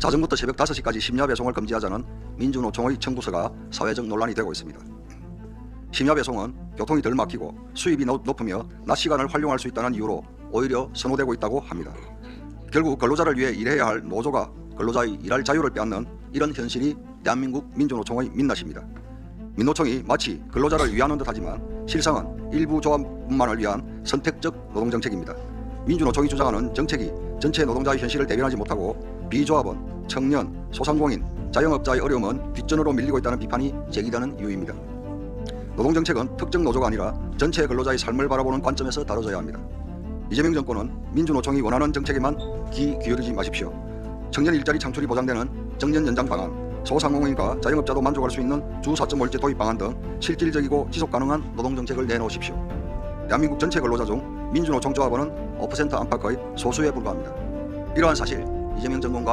자정부터 새벽 5시까지 심야 배송을 금지하자는 민주노총의 청구서가 사회적 논란이 되고 있습니다. 심야 배송은 교통이 덜 막히고 수입이 높- 높으며 낮 시간을 활용할 수 있다는 이유로 오히려 선호되고 있다고 합니다. 결국 근로자를 위해 일해야 할 노조가 근로자의 일할 자유를 빼앗는 이런 현실이 대한민국 민주노총의 민낯입니다. 민노총이 마치 근로자를 위하는 듯하지만 실상은 일부 조합만을 위한 선택적 노동정책입니다. 민주노총이 주장하는 정책이 전체 노동자의 현실을 대변하지 못하고 비조합원, 청년, 소상공인, 자영업자의 어려움은 뒷전으로 밀리고 있다는 비판이 제기되는 이유입니다. 노동정책은 특정 노조가 아니라 전체 근로자의 삶을 바라보는 관점에서 다뤄져야 합니다. 이재명 정권은 민주노총이 원하는 정책에만 귀 기울이지 마십시오. 청년 일자리 창출이 보장되는 정년 연장 방안, 소상공인과 자영업자도 만족할 수 있는 주 4.5일제 도입 방안 등 실질적이고 지속 가능한 노동 정책을 내놓으십시오. 대한민국 전체 근로자 중 민주노총 조합원은 5% 안팎의 소수에 불과합니다. 이러한 사실 이재명 정권과